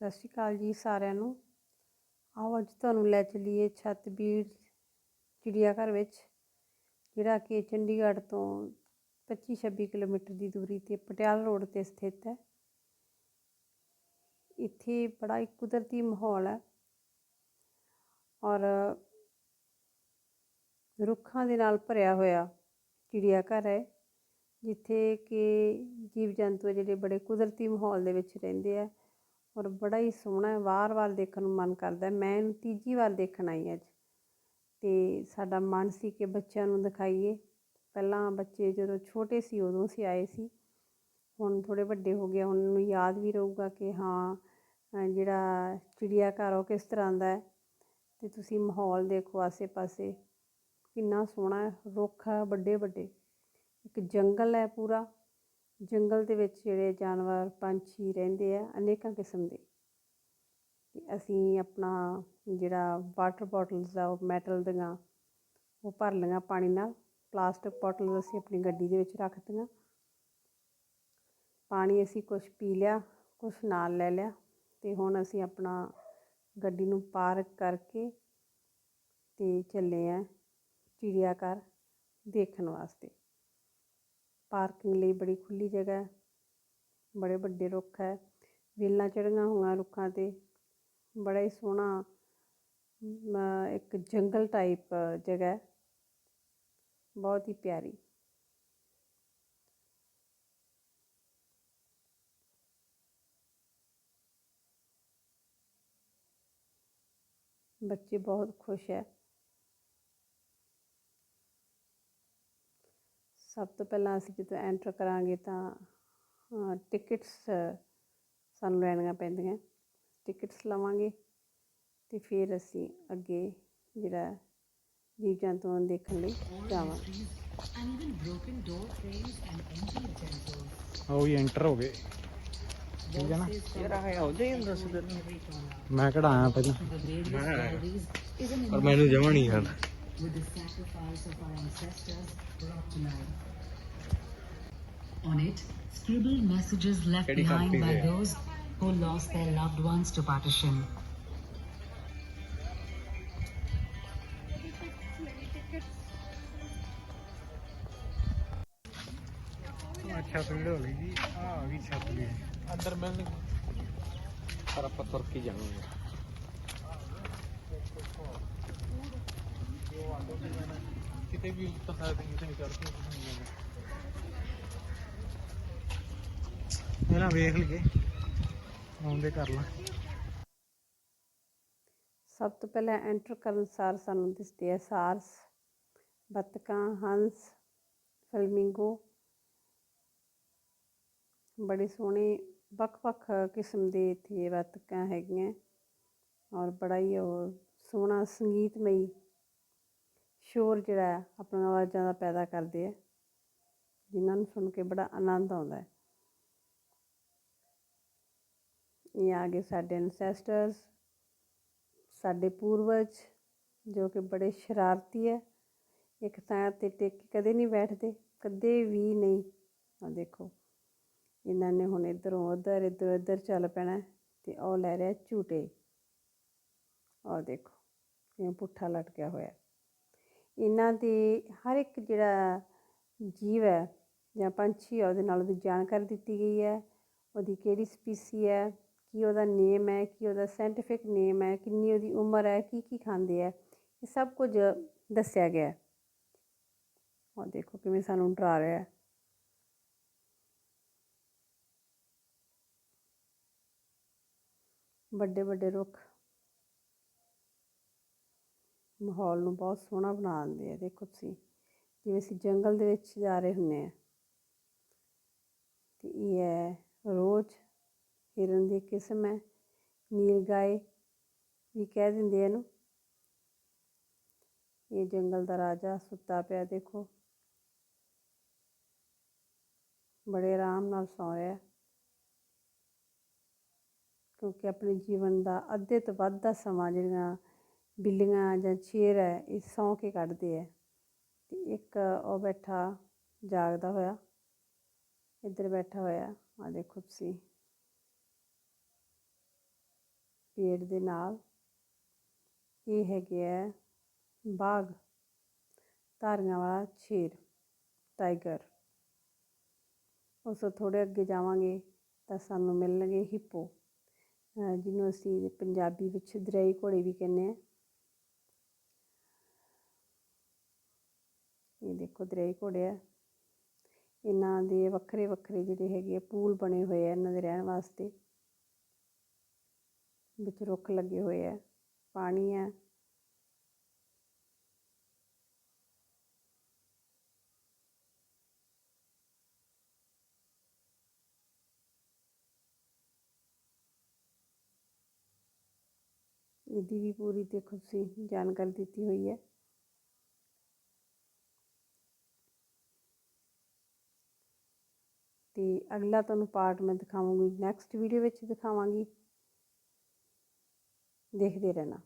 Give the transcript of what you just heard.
ਸਤਿ ਸ਼੍ਰੀ ਅਕਾਲ ਜੀ ਸਾਰਿਆਂ ਨੂੰ। ਆਓ ਅੱਜ ਤੁਹਾਨੂੰ ਲੈ ਚੱਲੀਏ ਛੱਤਬੀੜ ਚਿੜੀਆ ਘਰ ਵਿੱਚ, ਜਿਹੜਾ ਕਿ ਚੰਡੀਗੜ੍ਹ ਤੋਂ 25-26 ਕਿਲੋਮੀਟਰ ਦੀ ਦੂਰੀ ਤੇ ਪਟਿਆਲਾ ਰੋਡ ਤੇ ਸਥਿਤ ਹੈ। ਇੱਥੇ ਬੜਾ ਹੀ ਕੁਦਰਤੀ ਮਾਹੌਲ ਹੈ ਔਰ ਰੁੱਖਾਂ ਦੇ ਨਾਲ ਭਰਿਆ ਹੋਇਆ ਚਿੜੀਆ ਘਰ ਹੈ, ਜਿੱਥੇ ਕਿ ਜੀਵ ਜੰਤੂ ਜਿਹੜੇ ਬੜੇ ਕੁਦਰਤੀ ਮਾਹੌਲ ਦੇ ਵਿੱਚ ਰਹਿੰਦੇ ਆ। ਔਰ ਬੜਾ ਹੀ ਸੋਹਣਾ ਹੈ। ਵਾਰ-ਵਾਰ ਦੇਖਣ ਨੂੰ ਮਨ ਕਰਦਾ ਮੈਂ ਇਹਨੂੰ ਤੀਜੀ ਵਾਰ ਦੇਖਣ ਆਈ ਅੱਜ। ਤੇ ਸਾਡਾ ਮਨ ਸੀ ਕਿ ਬੱਚਿਆਂ ਨੂੰ ਦਿਖਾਈਏ। ਪਹਿਲਾਂ ਬੱਚੇ ਜਦੋਂ ਛੋਟੇ ਸੀ, ਉਦੋਂ ਸੀ ਆਏ ਸੀ। ਹੁਣ ਥੋੜੇ ਵੱਡੇ ਹੋ ਗਏ ਹੁਣ ਨੂੰ ਯਾਦ ਵੀ ਰਹੂਗਾ ਕਿ ਹਾਂ ਜਿਹੜਾ ਚਿੜੀਆ ਘਰ ਉਹ ਕਿਸ ਤਰ੍ਹਾਂ ਦਾ ਹੈ। ਤੇ ਤੁਸੀਂ ਮਾਹੌਲ ਦੇਖੋ ਆਸੇ-ਪਾਸੇ। ਕਿੰਨਾ ਸੋਹਣਾ ਹੈ। ਰੁੱਖ ਹੈ ਵੱਡੇ ਵੱਡੇ ਇੱਕ ਜੰਗਲ ਹੈ ਪੂਰਾ। ਜੰਗਲ ਦੇ ਵਿੱਚ ਜਿਹੜੇ ਜਾਨਵਰ, ਪੰਛੀ ਰਹਿੰਦੇ ਆ, ਅਨੇਕਾਂ ਕਿਸਮ ਦੇ। ਅਸੀਂ ਆਪਣਾ ਜਿਹੜਾ ਵਾਟਰ ਬੋਟਲਸ ਆ, ਉਹ ਮੈਟਲ ਦੀਆਂ, ਉਹ ਭਰ ਲਈਆਂ ਪਾਣੀ ਨਾਲ। ਪਲਾਸਟਿਕ ਬੋਟਲ ਅਸੀਂ ਆਪਣੀ ਗੱਡੀ ਦੇ ਵਿੱਚ ਰੱਖਤੀਆਂ ਪਾਣੀ ਅਸੀਂ ਕੁਝ ਪੀ ਲਿਆ ਕੁਝ ਨਾਲ ਲੈ ਲਿਆ ਤੇ ਹੁਣ ਅਸੀਂ ਆਪਣਾ ਗੱਡੀ ਨੂੰ ਪਾਰਕ ਕਰਕੇ ਤੇ ਚੱਲੇ ਆ ਚਿੜੀਆਘਰ ਦੇਖਣ ਵਾਸਤੇ। ਪਾਰਕਿੰਗ ਲਈ ਬੜੀ ਖੁੱਲੀ ਜਗ੍ਹਾ ਬੜੇ ਵੱਡੇ ਰੁੱਖ ਹੈ, ਵੇਲਾਂ ਚੜੀਆਂ ਹੋਈਆਂ ਰੁੱਖਾਂ ਤੇ, ਬੜਾ ਹੀ ਸੋਹਣਾ ਇੱਕ ਜੰਗਲ ਟਾਈਪ ਜਗ੍ਹਾ ਬਹੁਤ ਹੀ ਪਿਆਰੀ। ਬੱਚੇ ਬਹੁਤ ਖੁਸ਼ ਹੈ। ਸਭ ਤੋਂ ਪਹਿਲਾਂ ਅਸੀਂ ਜਦੋਂ ਐਂਟਰ ਕਰਾਂਗੇ ਤਾਂ ਟਿਕਟਸ ਸਾਨੂੰ ਲੈਣੀਆਂ ਪੈਂਦੀਆਂ। ਟਿਕਟਸ ਲਵਾਂਗੇ ਤੇ ਫਿਰ ਅਸੀਂ ਅੱਗੇ ਜਿਹੜਾ ਜੀਵ ਜੰਤੂਆਂ ਨੂੰ ਦੇਖਣ ਲਈ ਜਾਵਾਂਗੇ। ਆਓ ਜੀ ਐਂਟਰ ਹੋ ਗਏ। ਠੀਕ ਹੈ ਨਾ? ਯਾਰ ਹੈ ਉਹਦੇ ਅੰਦਰ ਸੁਧਰ ਮੈਂ ਕਿਹੜਾ ਆਇਆ ਪਹਿਲਾਂ? ਪਰ ਮੈਨੂੰ ਜਮਾ ਨਹੀਂ ਯਾਦ। with the sacrifice of our ancestors brought to life. On it, scribbled messages left behind by those who lost their loved ones to partition. अच्छा पीड़ हो गई हाँ भी छत अंदर मैं पर आप तुर ਕੇ ਵੀ ਉੱਤਰ ਸਕਦੇ ਕਿਤੇ ਨਹੀਂ ਚੜ੍ਹ ਸਕਦੇ ਪਹਿਲਾਂ ਵੇਖ ਲਈਏ ਆਉਂਦੇ ਕਰ ਲਾ। ਸਭ ਤੋਂ ਪਹਿਲਾਂ ਐਂਟਰ ਕਰਨ ਸਾਰ ਸਾਨੂੰ ਦਿਸਦੇ ਆ ਸਾਰਸ, ਬੱਤਕਾਂ, ਹੰਸ, ਫਲਮਿੰਗੋ। ਬੜੇ ਸੋਹਣੇ, ਵੱਖ-ਵੱਖ ਕਿਸਮ ਦੇ ਇੱਥੇ ਬੱਤਕਾਂ ਹੈਗੀਆਂ ਔਰ ਬੜਾ ਹੀ ਉਹ ਸੋਹਣਾ ਸੰਗੀਤਮਈ ਸ਼ੋਰ ਜਿਹੜਾ ਹੈ ਆਪਣੀਆਂ ਆਵਾਜ਼ਾਂ ਦਾ ਪੈਦਾ ਕਰਦੇ ਆ ਜਿਨ੍ਹਾਂ ਨੂੰ ਸੁਣ ਕੇ ਬੜਾ ਆਨੰਦ ਆਉਂਦਾ ਹੈ। ਇਹ ਆ ਗਏ ਸਾਡੇ ਐਨਸੈਸਟਰਸ ਸਾਡੇ ਪੂਰਵਜ, ਜੋ ਕਿ ਬੜੇ ਸ਼ਰਾਰਤੀ ਹੈ। ਇੱਕ ਥਾਂ ਤੇ ਟਿਕ ਕੇ ਕਦੇ ਨਹੀਂ ਬੈਠਦੇ, ਕਦੇ ਵੀ ਨਹੀਂ। ਆ ਦੇਖੋ, ਇਹਨਾਂ ਨੇ ਹੁਣ ਇਧਰੋਂ ਉਧਰ, ਇੱਧਰ ਉੱਧਰ ਚੱਲ ਪੈਣਾ ਤੇ ਉਹ ਲੈ ਰਿਹਾ ਝੂਟੇ। ਉਹ ਦੇਖੋ ਇਹ ਪੁੱਠਾ ਲਟਕਿਆ ਹੋਇਆ ਇਹਨਾਂ ਦੇ ਹਰ ਇੱਕ ਜਿਹੜਾ ਜੀਵ ਹੈ ਜਾਂ ਪੰਛੀ ਹੈ, ਉਹਦੇ ਨਾਲ ਉਹਦੀ ਜਾਣਕਾਰੀ ਦਿੱਤੀ ਗਈ ਹੈ, ਉਹਦੀ ਕਿਹੜੀ ਸਪੀਸੀ ਹੈ, ਕੀ ਉਹਦਾ ਨੇਮ ਹੈ, ਕੀ ਉਹਦਾ ਸਾਇੰਟੀਫਿਕ ਨੇਮ ਹੈ, ਕਿੰਨੀ ਉਹਦੀ ਉਮਰ ਹੈ, ਕੀ ਕੀ ਖਾਂਦੇ ਹੈ, ਇਹ ਸਭ ਕੁਝ ਦੱਸਿਆ ਗਿਆ ਹੈ। ਉਹ ਦੇਖੋ ਕਿਵੇਂ ਸਾਨੂੰ ਡਰਾ ਰਿਹਾ ਹੈ। ਵੱਡੇ ਵੱਡੇ ਰੁੱਖ। ਮਾਹੌਲ ਨੂੰ ਬਹੁਤ ਸੋਹਣਾ ਬਣਾ ਦਿੰਦੇ ਆ, ਦੇਖੋ ਤੁਸੀਂ। ਜਿਵੇਂ ਅਸੀਂ ਜੰਗਲ ਦੇ ਵਿੱਚ ਜਾ ਰਹੇ ਹੁੰਨੇ ਆ। ਤੇ ਇਹ ਹੈ ਰੋਜ਼ ਹਿਰਨ ਦੀ ਕਿਸਮ ਹੈ। ਨੀਲਗਾਏ ਵੀ ਕਹਿ ਦਿੰਦੇ ਇਹਨੂੰ। ਇਹ ਜੰਗਲ ਦਾ ਰਾਜਾ ਸੁੱਤਾ ਪਿਆ, ਦੇਖੋ। ਬੜੇ ਆਰਾਮ ਨਾਲ ਸੌ ਰਿਹਾ। ਕਿਉਂਕਿ ਆਪਣੇ ਜੀਵਨ ਦਾ ਅੱਧੇ ਤੋਂ ਵੱਧ ਦਾ ਸਮਾਂ ਜਿਹੜੀਆਂ ਬਿੱਲੀਆਂ ਜਾਂ ਸ਼ੇਰ ਹੈ, ਇਹ ਸੌਂ ਕੇ ਕੱਢਦੇ ਹੈ। ਅਤੇ ਇੱਕ ਉਹ ਬੈਠਾ ਜਾਗਦਾ ਹੋਇਆ, ਇੱਧਰ ਬੈਠਾ ਹੋਇਆ ਆ ਦੇਖੋ ਤੁਸੀਂ। ਪੇੜ ਦੇ ਨਾਲ ਇਹ ਹੈਗੇ ਹੈ, ਬਾਗ। ਧਾਰੀਆਂ ਵਾਲਾ ਸ਼ੇਰ ਟਾਈਗਰ। ਉਸ ਤੋਂ ਥੋੜ੍ਹੇ ਅੱਗੇ ਜਾਵਾਂਗੇ ਤਾਂ ਸਾਨੂੰ ਮਿਲਣਗੇ ਹਿੱਪੋ ਜਿਹਨੂੰ ਅਸੀਂ ਪੰਜਾਬੀ ਵਿੱਚ ਦਰਿਆਈ ਘੋੜੇ ਵੀ ਕਹਿੰਦੇ ਹਾਂ। ਇਹ ਦੇਖੋ ਦਰਿਆਈ ਘੋੜੇ ਆ। ਇਹਨਾਂ ਦੇ ਵੱਖਰੇ ਵੱਖਰੇ ਜਿਹੜੇ ਹੈਗੇ ਆ, ਪੂਲ ਬਣੇ ਹੋਏ ਆ ਇਹਨਾਂ ਦੇ ਰਹਿਣ ਵਾਸਤੇ। ਵਿੱਚ ਰੁੱਖ ਲੱਗੇ ਹੋਏ ਆ, ਪਾਣੀ ਹੈ ਇਹਦੀ ਵੀ ਪੂਰੀ ਦੇਖੋ ਤੁਸੀਂ ਜਾਣਕਾਰੀ ਦਿੱਤੀ ਹੋਈ ਹੈ। ਤੇ ਅਗਲਾ ਤੁਹਾਨੂੰ ਪਾਰਟ ਮੈਂ ਦਿਖਾਵਾਂਗੀ ਨੈਕਸਟ ਵੀਡੀਓ ਵਿੱਚ ਦਿਖਾਵਾਂਗੀ। ਦੇਖਦੇ ਰਹਿਣਾ।